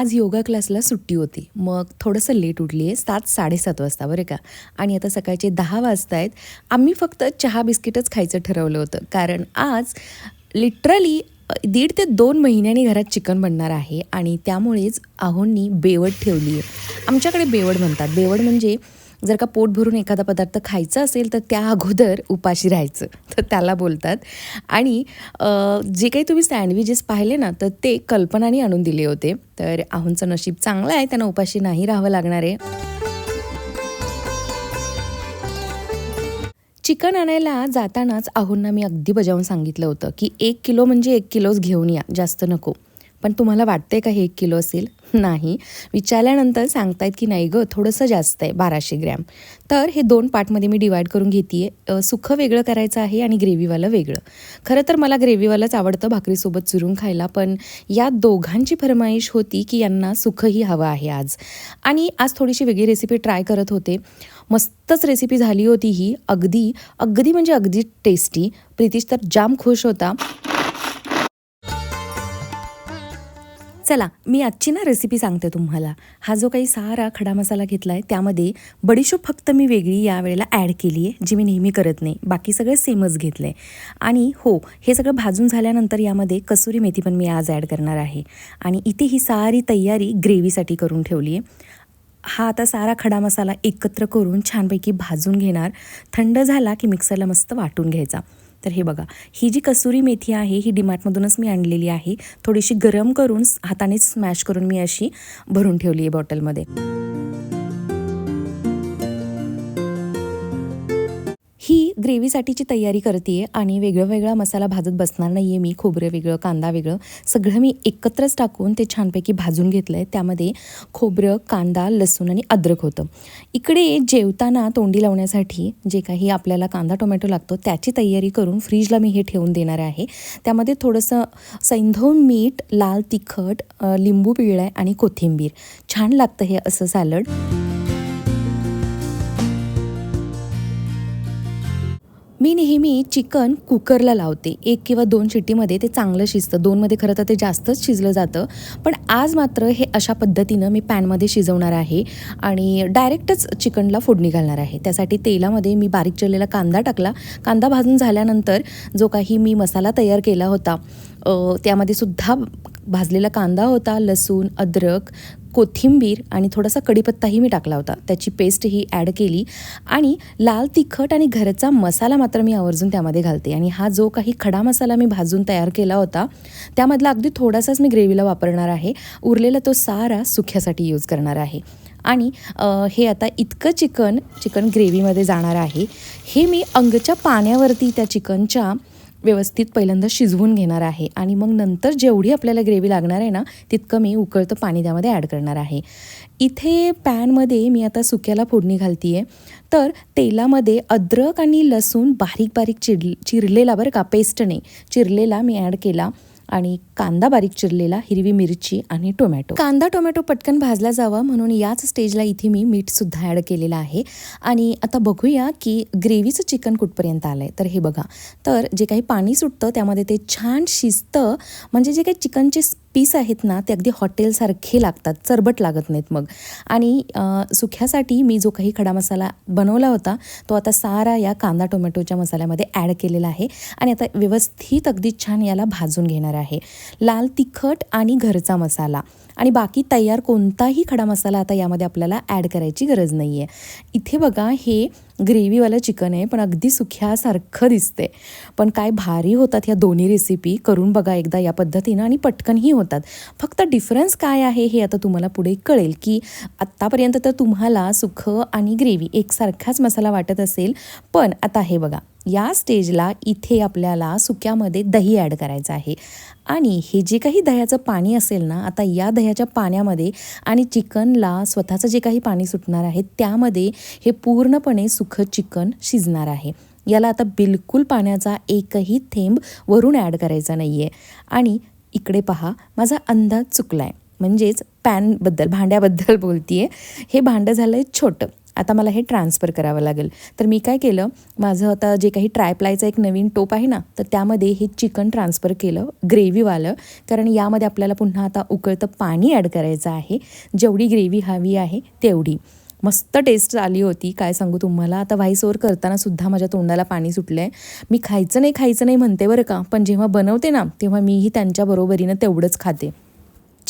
आज योगा क्लासला सुट्टी होती. मग थोडंसं लेट उठली आहे सात साडेसात वाजता बरं का? आणि आता सकाळचे दहा वाजता आहेत आम्ही फक्त चहा बिस्किटच खायचं ठरवलं होतं. कारण आज लिटरली दीड ते दोन महिन्यांनी घरात चिकन बनणार आहे आणि त्यामुळेच आहोंनी बेवड ठेवली आहे आमच्याकडे बेवड म्हणतात. बेवड म्हणजे जर का पोट भरून एखादा पदार्थ खायचा असेल तर त्या अगोदर उपाशी राहायचं. तर त्याला बोलतात. आणि जे काही तुम्ही सँडविचेस पाहिले ना तर ते कल्पनाने आणून दिले होते. तर आहोंचं नशीब चांगलं आहे त्यांना उपाशी नाही राहावं लागणार आहे. चिकन आणायला जातानाच आहोंना मी अगदी बजावून सांगितलं होतं की एक किलो म्हणजे एक किलोच घेऊन या जास्त नको. पण तुम्हाला वाटतंय का हे एक किलो असेल? नाही. विचारल्यानंतर सांगतायत की नाही गं थोडंसं जास्त आहे बाराशे ग्रॅम. तर हे दोन पार्टमध्ये मी डिवाईड करून घेते आहे सुखं वेगळं करायचं आहे आणि ग्रेव्हीवालं वेगळं. खरं तर मला ग्रेव्हीवालंच आवडतं भाकरीसोबत चुरून खायला पण या दोघांची फरमाईश होती की यांना सुखंही हवं आहे आज. आणि आज थोडीशी वेगळी रेसिपी ट्राय करत होते. मस्तच रेसिपी झाली होती ही. अगदी अगदी म्हणजे अगदी टेस्टी प्रितीश तर जाम खुश होता. चला मी आजची ना रेसिपी सांगते तुम्हाला. हा जो काही सारा खडा मसाला घेतला आहे त्यामध्ये बडीशोप फक्त मी वेगळी यावेळेला ॲड केली आहे जी मी नेहमी करत नाही. बाकी सगळे सेमच घेतलं आहे आणि हो हे सगळं भाजून झाल्यानंतर यामध्ये कसुरी मेथी पण मी आज ॲड करणार आहे. आणि इथे ही सारी तयारी ग्रेव्हीसाठी करून ठेवली आहे. हा आता सारा खडा मसाला एकत्र करून छानपैकी भाजून घेणार. थंड झाला की मिक्सरला मस्त वाटून घ्यायचा. तर हे बघा ही जी कसुरी मेथी आहे ही डिमार्टमधूनच मी आणलेली आहे. थोडीशी गरम करून हाताने स्मॅश करून मी अशी भरून ठेवली आहे बॉटलमध्ये. ग्रेव्हीसाठीची तयारी करते आणि वेगळं वेगळा मसाला भाजत बसणार नाही आहे मी खोबरं वेगळं कांदा वेगळं. सगळं मी एकत्रच टाकून ते छानपैकी भाजून घेतलं आहे त्यामध्ये खोबरं कांदा लसूण आणि अद्रक होतं. इकडे जेवताना तोंडी लावण्यासाठी जे काही आपल्याला कांदा टोमॅटो लागतो त्याची तयारी करून फ्रीजला मी हे ठेवून देणार आहे. त्यामध्ये थोडंसं सैंधव मीठ लाल तिखट लिंबू पिळलं आहे आणि कोथिंबीर. छान लागतं हे असं सॅलड मी नेहमी चिकन कुकरला लावते. एक किंवा दोन शिट्टीमध्ये ते चांगलं शिजतं. दोनमध्ये खरं तर ते जास्तच शिजलं जातं. पण आज मात्र हे अशा पद्धतीनं मी पॅनमध्ये शिजवणार आहे आणि डायरेक्टच चिकनला फोडणी घालणार आहे. त्यासाठी तेलामध्ये मी बारीक चिरलेला कांदा टाकला. कांदा भाजून झाल्यानंतर जो काही मी मसाला तयार केला होता त्यामध्ये सुद्धा भाजलेला कांदा होता लसूण अद्रक कोथिंबीर आणि थोडासा कढीपत्ताही मी टाकला होता. त्याची पेस्ट ही ॲड केली आणि लाल तिखट आणि घरचा मसाला मात्र मी आवर्जून त्यामध्ये घालते. आणि हा जो काही खडा मसाला मी भाजून तयार केला होता त्यामधला अगदी थोडासाच मी ग्रेव्हीला वापरणार आहे. उरलेला तो सारा सुख्यासाठी यूज करणार आहे. आणि हे आता इतकं चिकन चिकन ग्रेव्हीमध्ये जाणार आहे. हे मी अंगच्या पाण्यावरती त्या चिकनच्या व्यवस्थित पहिल्यांदा शिजवून घेणार आहे. आणि मग नंतर जेवढी आपल्याला ग्रेव्ही लागणार आहे ना तितकं मी उकळतं पाणी त्यामध्ये ॲड करणार आहे. इथे पॅनमध्ये मी आता सुक्याला फोडणी घालती आहे तर तेलामध्ये अद्रक आणि लसूण बारीक बारीक चिर चिरलेला बरं का पेस्ट नाही चिरलेला मी ॲड केला. आणि कांदा बारीक चिरलेला हिरवी मिरची आणि टोमॅटो. कांदा टोमॅटो पटकन भाजला जावा म्हणून याच स्टेजला इथे मी मीठसुद्धा ॲड केलेलं आहे. आणि आता बघूया की ग्रेव्हीचं चिकन कुठपर्यंत आलं आहे तर हे बघा. तर जे काही पाणी सुटतं त्यामध्ये ते छान शिजतं. म्हणजे जे काही चिकनचे पीस आहेत ना ते अगदी हॉटेलसारखे लागतात चरबट लागत नाहीत मग. आणि सुख्यासाठी मी जो काही खडा मसाला बनवला होता तो आता सारा या कांदा टोमॅटोच्या मसाल्यामध्ये ॲड केलेला आहे आणि आता व्यवस्थित अगदी छान याला भाजून घेणार आहे. लाल तिखट आणि घरचा मसाला. आणि बाकी तयार कोणताही खडा मसाला आता यामध्ये आपल्याला ॲड करायची गरज नाही आहे इथे बघा हे ग्रेव्हीवालं चिकन आहे पण अगदी सुख्यासारखं दिसते पण काय भारी होतात ह्या दोन्ही रेसिपी करून बघा एकदा या पद्धतीनं आणि पटकनही होतात. फक्त डिफरन्स काय आहे हे आता तुम्हाला पुढे कळेल की आत्तापर्यंत तर तुम्हाला सुखं आणि ग्रेव्ही एकसारखाच मसाला वाटत असेल पण आता हे बघा. या स्टेजला इथे आपल्याला सुक्यामध्ये दही ॲड करायचं आहे. आणि हे जे काही दह्याचं पाणी असेल ना आता या दह्याच्या पाण्यामध्ये आणि चिकनला स्वतःचं जे काही पाणी सुटणार आहे त्यामध्ये हे पूर्णपणे सुखं चिकन शिजणार आहे. याला आता बिलकुल पाण्याचा एकही थेंब वरून ॲड करायचा नाही आहे आणि इकडे पहा माझा अंदाज चुकला आहे म्हणजेच पॅनबद्दल भांड्याबद्दल बोलतीये. हे भांडं झालं आहे छोटं. आता मला हे ट्रान्सफर करावं लागेल. तर मी काय केलं माझं आता जे काही ट्रायप्लायचं एक नवीन टोप आहे ना तर त्यामध्ये हे चिकन ट्रान्सफर केलं ग्रेव्हीवालं कारण यामध्ये आपल्याला पुन्हा आता उकळतं पाणी ॲड करायचं आहे. जेवढी ग्रेव्ही हवी आहे तेवढी. मस्त टेस्ट आली होती. काय सांगू तुम्हाला आता व्हाईस ओवर करताना सुद्धा माझ्या तोंडाला पाणी सुटलं आहे मी खायचं नाही खायचं नाही म्हणते बरं का पण जेव्हा बनवते ना तेव्हा मीही त्यांच्या बरोबरीनं तेवढंच खाते.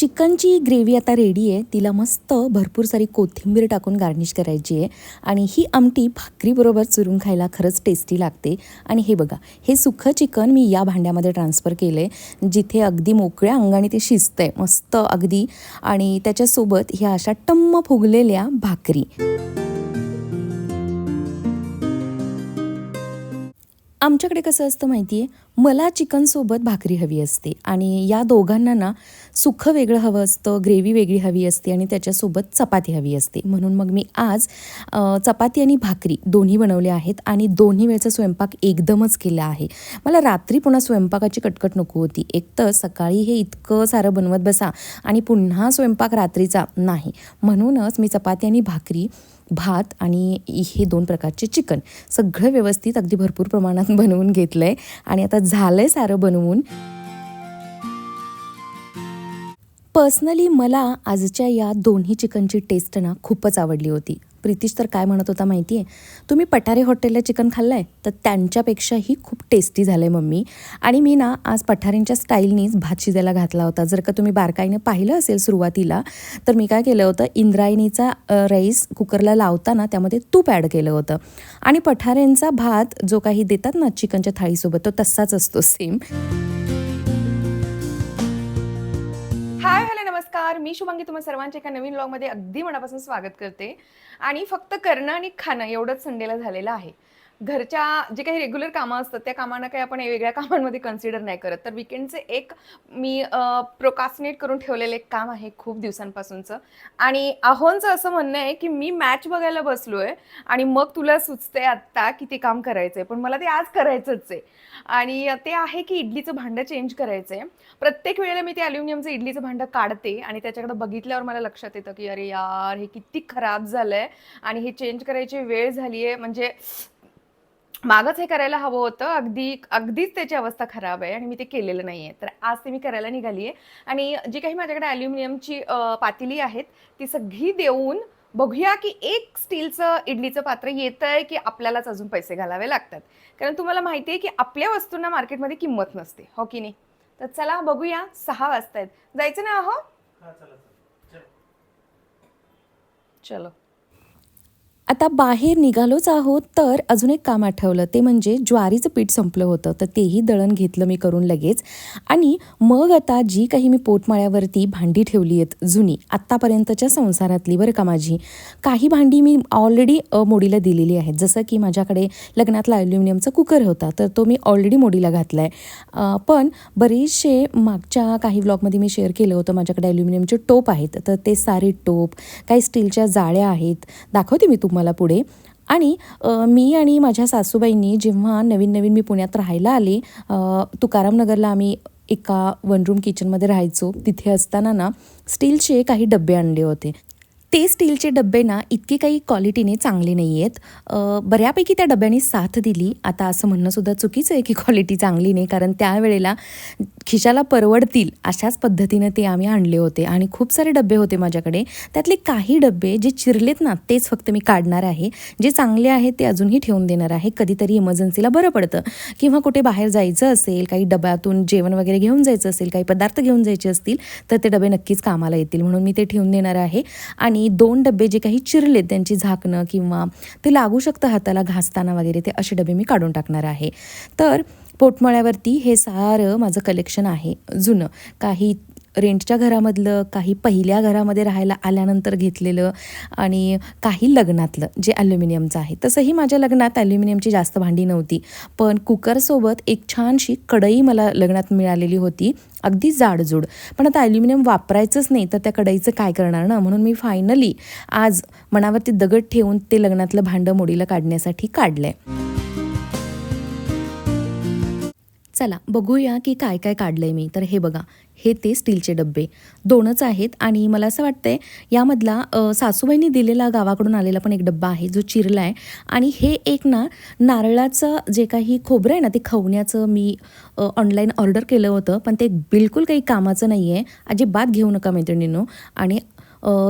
चिकनची ग्रेव्ही आता रेडी आहे. तिला मस्त भरपूर सारी कोथिंबीर टाकून गार्निश करायची आहे. आणि ही आमटी भाकरीबरोबर चुरून खायला खरंच टेस्टी लागते. आणि हे बघा हे सुखं चिकन मी या भांड्यामध्ये ट्रान्सफर केलं आहे जिथे अगदी मोकळ्या अंगाने ते शिजतं आहे मस्त अगदी. आणि त्याच्यासोबत ह्या अशा टम्म फुगलेल्या भाकरी. आमच्याकडे कसं असतं माहिती आहे मला चिकनसोबत भाकरी हवी असते. आणि या दोघांना ना सुखं वेगळं हवं असतं ग्रेव्ही वेगळी हवी असते आणि त्याच्यासोबत चपाती हवी असते. म्हणून मग मी आज चपाती आणि भाकरी दोन्ही बनवले आहेत आणि दोन्ही वेळचा स्वयंपाक एकदमच केला आहे. मला रात्री पुन्हा स्वयंपाकाची कटकट नको होती. एक तर सकाळी हे इतकं सारं बनवत बसा आणि पुन्हा स्वयंपाक रात्रीचा नाही. म्हणूनच मी चपाती आणि भाकरी भात आणि हे दोन प्रकारचे चिकन सगळं व्यवस्थित अगदी भरपूर प्रमाणात बनवून घेतलं आहे आणि आता झालंय सारं बनवून. पर्सनली मला आजच्या या दोन्ही चिकनची टेस्ट ना खूपच आवडली होती. प्रितीश तर काय म्हणत होता माहिती आहे तुम्ही पठारे हॉटेलला चिकन खाल्लं आहे तर त्यांच्यापेक्षाही खूप टेस्टी झालं आहे मम्मी. आणि मी ना आज पठारेंच्या स्टाईलनीच भात शिजायला घातला होता. जर का तुम्ही बारकाईने पाहिलं असेल सुरुवातीला तर मी काय केलं होतं? इंद्रायणीचा राईस कुकरला लावताना त्यामध्ये तूप ॲड केलं होतं. आणि पठारेंचा भात जो काही देतात ना चिकनच्या थाळीसोबत तो तसाच असतो सेम नमस्कार मी शुभांगी तुम्हा सर्वांच्या एका नवीन ब्लॉगमध्ये अगदी मनापासून स्वागत करते. आणि फक्त करणं आणि खाणं एवढंच संडेला झालेलं आहे. घरच्या जे काही रेग्युलर कामं असतात त्या कामांना काही आपण वेगळ्या कामांमध्ये कन्सिडर नाही करत. तर विकेंडचे एक मी प्रोकास्टिनेट करून ठेवलेलं एक काम आहे खूप दिवसांपासूनचं. आणि आहोंचं असं म्हणणं आहे की मी मॅच बघायला बसलो आहे आणि मग तुला सुचते आत्ता की ते काम करायचं आहे पण मला ते आज करायचंच आहे. आणि ते आहे की इडलीचं भांडं चेंज करायचं आहे प्रत्येक वेळेला मी ते अल्युमिनियमचं इडलीचं भांडं काढते आणि त्याच्याकडे बघितल्यावर मला लक्षात येतं की अरे यार हे किती खराब झालंय. आणि हे चेंज करायची वेळ झाली आहे म्हणजे मागच हे करायला हवं होतं. अगदी अगदीच त्याची अवस्था खराब आहे आणि मी ते केलेलं नाही आहे तर आज ते मी करायला निघाली आहे आणि जी काही माझ्याकडे अल्युमिनियमची अ, पातेली आहेत ती सगळी देऊन बघूया की एक स्टीलचं इडलीचं पात्र येतं आहे की आपल्यालाच अजून पैसे घालावे लागतात. कारण तुम्हाला माहिती आहे की आपल्या वस्तूंना मार्केटमध्ये किंमत नसते. हो की नाही? तर चला बघूया. सहा वाजतायत. जायचं ना अहो? चलो. आता बाहेर निघालोच आहोत तर अजून एक काम आठवलं. ते म्हणजे ज्वारीचं पीठ संपलं होतं तर तेही दळण घेतलं मी करून लगेच. आणि मग आता जी काही मी पोटमाळ्यावरती भांडी ठेवली आहेत जुनी आत्तापर्यंतच्या संसारातली बरं का माझी काही भांडी मी ऑलरेडी मोडीला दिलेली आहेत. जसं की माझ्याकडे लग्नातला ॲल्युमिनियमचा कुकर होता तर तो मी ऑलरेडी मोडीला घातला आहे पण बरेचसे मागच्या काही व्लॉगमध्ये मी शेअर केलं होतं माझ्याकडे ॲल्युमिनियमचे टोप आहेत तर ते सारे टोप काही स्टीलच्या जाळ्या आहेत. दाखवते मी तुम्हाला. पुढे. आणि मी आणि माझ्या सासूबाईंनी जेव्हा नवीन नवीन मी पुण्यात राहायला आले तुकारामनगरला आम्ही एका वन रूम किचनमध्ये राहायचो. तिथे असताना ना स्टीलचे काही डबे आणले होते. ते स्टीलचे डबे ना इतके काही क्वालिटीने चांगले नाही आहेत बऱ्यापैकी त्या डब्याने साथ दिली. आता असं म्हणणंसुद्धा चुकीचं आहे की क्वालिटी चांगली नाही कारण त्यावेळेला खिशाला परवडतील अशाच पद्धतीनं ते आम्ही आणले होते. आणि खूप सारे डबे होते माझ्याकडे. त्यातले काही डबे जे चिरलेत ना तेच फक्त मी काढणार आहे. जे चांगले आहेत ते अजूनही ठेवून देणार आहे. कधीतरी इमर्जन्सीला बरं पडतं. किंवा कुठे बाहेर जायचं असेल काही डब्यातून जेवण वगैरे घेऊन जायचं असेल काही पदार्थ घेऊन जायचे असतील तर ते डबे नक्कीच कामाला येतील. म्हणून मी ते ठेवून देणार आहे. आणि आणि दोन डबे जे काही चिरलेत त्यांची झाकणं किंवा ते लागू शकतं हाताला घासताना वगैरे ते असे डबे मी काढून टाकणार आहे. तर पोटमळ्यावरती हे सारं माझं कलेक्शन आहे जुनं. काही रेंटच्या घरामधलं काही पहिल्या घरामध्ये राहायला आल्यानंतर घेतलेलं आणि काही लग्नातलं जे ॲल्युमिनियमचं आहे. तसंही माझ्या लग्नात ॲल्युमिनियमची जास्त भांडी नव्हती. पण कुकरसोबत एक छानशी कढई मला लग्नात मिळालेली होती. अगदी जाडजूड. पण आता ॲल्युमिनियम वापरायचंच नाही तर त्या कढईचं काय करणार ना? म्हणून मी फायनली आज मनावरती दगड ठेवून ते लग्नातलं भांडं मोडीला काढण्यासाठी काढलं आहे चला बघूया की काय काय काढलंय मी. तर हे बघा हे ते स्टीलचे डब्बे. दोनच आहेत आणि मला असं वाटतंय यामधला सासूबाईंनी दिलेला गावाकडून आलेला पण एक डब्बा आहे जो चिरला आहे आणि हे एक ना नारळाचं जे काही खोबरं आहे ना ते खवण्याचं मी ऑनलाईन ऑर्डर केलं होतं पण ते बिलकुल काही कामाचं नाही आहे अजिबात घेऊ नका मैत्रिणींनो. आणि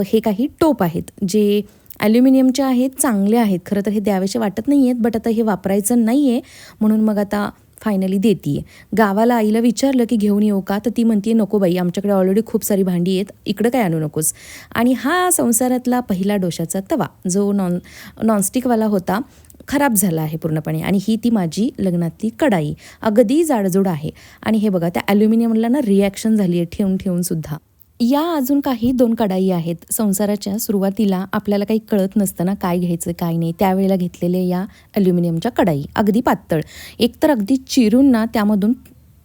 हे काही टोप आहेत जे ॲल्युमिनियमचे आहेत चांगले आहेत. खरं तर हे द्यावेसे वाटत नाही आहेत बट आता हे वापरायचं नाही आहे म्हणून मग आता फायनली देते गावाला आईला विचारलं की घेऊन येऊ का? तर ती म्हणते नको बाई आमच्याकडे ऑलरेडी खूप सारी भांडी आहेत इकडं काय आणू नकोस? आणि हा संसारातला पहिला डोशाचा तवा जो नॉन नॉनस्टिकवाला होता खराब झाला आहे पूर्णपणे. आणि ही ती माझी लग्नातली कढाई. अगदी जाडजूड आहे. आणि हे बघा त्या ॲल्युमिनियमला ना रिॲक्शन झाली आहे ठेवून ठेवून सुद्धा. या अजून काही दोन कढाई आहेत. संसाराच्या सुरुवातीला आपल्याला काही कळत नसताना काय घ्यायचं काय नाही त्यावेळेला घेतलेल्या या ॲल्युमिनियमच्या कढाई. अगदी पातळ. एकतर अगदी चिरून ना त्यामधून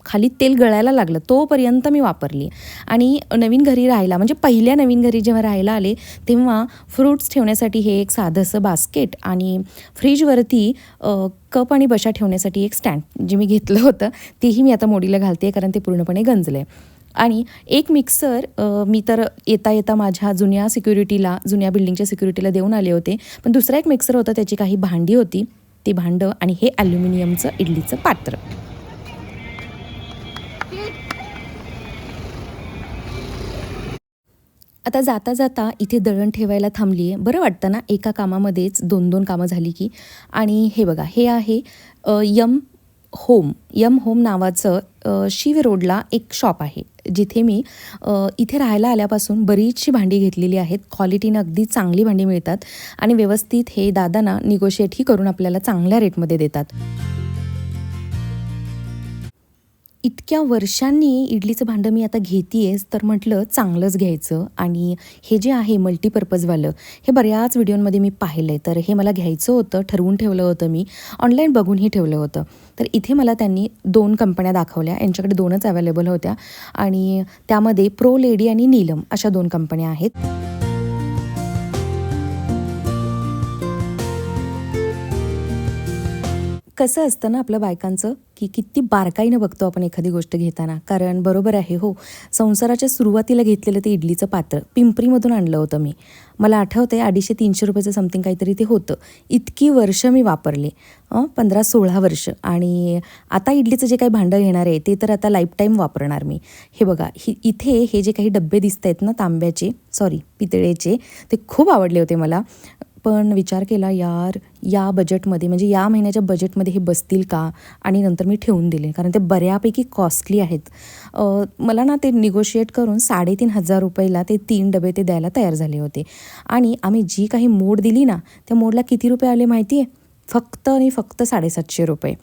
खाली तेल गळायला लागलं तोपर्यंत मी वापरली. आणि नवीन घरी राहायला म्हणजे पहिल्या नवीन घरी जेव्हा राहायला आले तेव्हा फ्रूट्स ठेवण्यासाठी हे एक साधंसं बास्केट आणि फ्रीजवरती कप आणि बशा ठेवण्यासाठी एक स्टँड जे मी घेतलं होतं तेही मी आता मोडीला घालते कारण ते पूर्णपणे गंजलं आहे आणि एक मिक्सर मी तर येता येता माझ्या जुन्या सिक्युरिटीला जुन्या बिल्डिंगच्या सिक्युरिटीला देऊन आले होते. पण दुसरा एक मिक्सर होता त्याची काही भांडी होती. ती भांडं आणि हे ॲल्युमिनियमचं इडलीचं पात्र. आता जाता जाता इथे दळण ठेवायला थांबली आहे बरं वाटतं ना एका कामामध्येच दोन दोन कामं झाली की. आणि हे बघा हे आहे यम होम यम होम नावाचं शिव रोडला एक शॉप आहे. जिथे मी इथे राहायला आल्यापासून बरीचशी भांडी घेतलेली आहेत. क्वालिटीनं अगदी चांगली भांडी मिळतात आणि व्यवस्थित हे दादाना निगोशिएटही करून आपल्याला चांगल्या रेटमध्ये देतात. इतक्या वर्षांनी इडलीचं भांडं मी आता घेतीयेच तर म्हटलं चांगलंच घ्यायचं. आणि हे जे आहे मल्टीपर्पजवालं हे बऱ्याच व्हिडिओमध्ये मी पाहिलं आहे तर हे मला घ्यायचं होतं ठरवून ठेवलं होतं मी. ऑनलाईन बघूनही ठेवलं होतं. तर इथे मला त्यांनी दोन कंपन्या दाखवल्या. यांच्याकडे दोनच अवेलेबल होत्या. आणि त्यामध्ये प्रो लेडी आणि नीलम अशा दोन कंपन्या आहेत. कसं असतं ना आपलं बायकांचं की किती बारकाईनं बघतो आपण एखादी गोष्ट घेताना. कारण बरोबर आहे हो संसाराच्या सुरुवातीला घेतलेलं ते इडलीचं पात्र पिंपरीमधून आणलं होतं मी. मला आठवते अडीचशे तीनशे रुपयाचं समथिंग काहीतरी ते होतं. इतकी वर्ष मी वापरले पंधरा सोळा वर्ष. आणि आता इडलीचं जे काही भांडं घेणार आहे ते तर आता लाईफटाईम वापरणार मी. हे बघा हि इथे हे जे काही डब्बे दिसत आहेत ना तांब्याचे सॉरी पितळेचे ते खूप आवडले होते मला. पण विचार केला यार या बजेटमध्ये म्हणजे या महिन्याच्या बजेटमध्ये हे बसतील का? आणि नंतर मी ठेवून दिले कारण ते बऱ्यापैकी कॉस्टली आहेत. मला ना ते निगोशिएट करून साडेतीन हजार रुपयाला ते तीन डबे ते द्यायला तयार झाले होते. आणि आम्ही जी काही मोड दिली ना त्या मोडला किती रुपये आले माहिती आहे फक्त आणि फक्त साडेसातशे रुपये.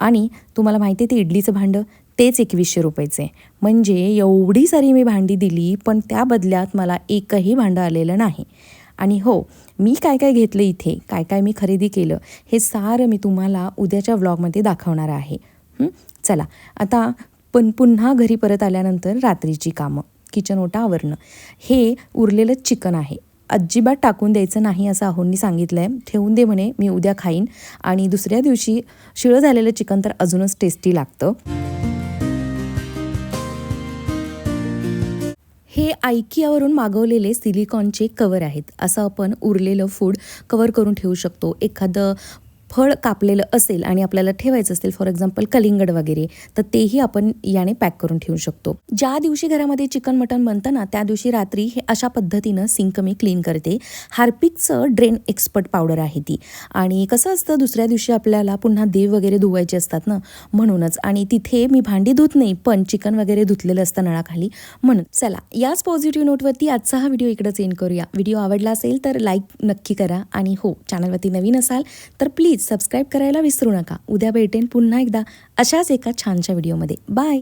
आणि तुम्हाला माहिती आहे ते इडलीचं भांडं? तेच एकवीसशे रुपयाचे. म्हणजे एवढी सारी मी भांडी दिली पण त्या बदल्यात मला एकही भांडं आलेलं नाही. आणि हो मी काय काय घेतलं इथे? काय काय मी खरेदी केलं? हे सारं मी तुम्हाला उद्याच्या व्लॉगमध्ये दाखवणार आहे. चला आता पण पुन्हा घरी परत आल्यानंतर रात्रीची कामं. किचन ओटा आवरणं. हे उरलेलं चिकन आहे. अजिबात टाकून द्यायचं नाही असं आहोंनी सांगितलं आहे ठेवून दे म्हणे मी उद्या खाईन. आणि दुसऱ्या दिवशी शिळं झालेलं चिकन तर अजूनच टेस्टी लागतं. हे आयकियावरून मागवलेले सिलिकॉनचे कवर आहेत. असं आपण उरलेलं फूड कवर करून ठेवू शकतो. एखादं फळ कापलेलं असेल आणि आपल्याला ठेवायचं असेल फॉर एक्झाम्पल कलिंगड वगैरे तर तेही आपण याने पॅक करून ठेवू शकतो. ज्या दिवशी घरामध्ये चिकन मटन बनतं ना त्या दिवशी रात्री हे अशा पद्धतीनं सिंक मी क्लीन करते. हार्पिकचं ड्रेन एक्सपर्ट पावडर आहे ती. आणि कसं असतं दुसऱ्या दिवशी आपल्याला पुन्हा देव वगैरे धुवायचे असतात ना म्हणूनच. आणि तिथे मी भांडी धुत नाही पण चिकन वगैरे धुतलेलं असतं नळाखाली म्हणून. चला याच पॉझिटिव्ह नोटवरती आजचा हा व्हिडिओ इकडंच एंड करूया. व्हिडिओ आवडला असेल तर लाईक नक्की करा. आणि हो चॅनलवरती नवीन असाल तर प्लीज सबस्क्राईब करायला विसरू नका. उद्या भेटेन पुन्हा एकदा अशाच एका छानशा व्हिडिओमध्ये. बाय!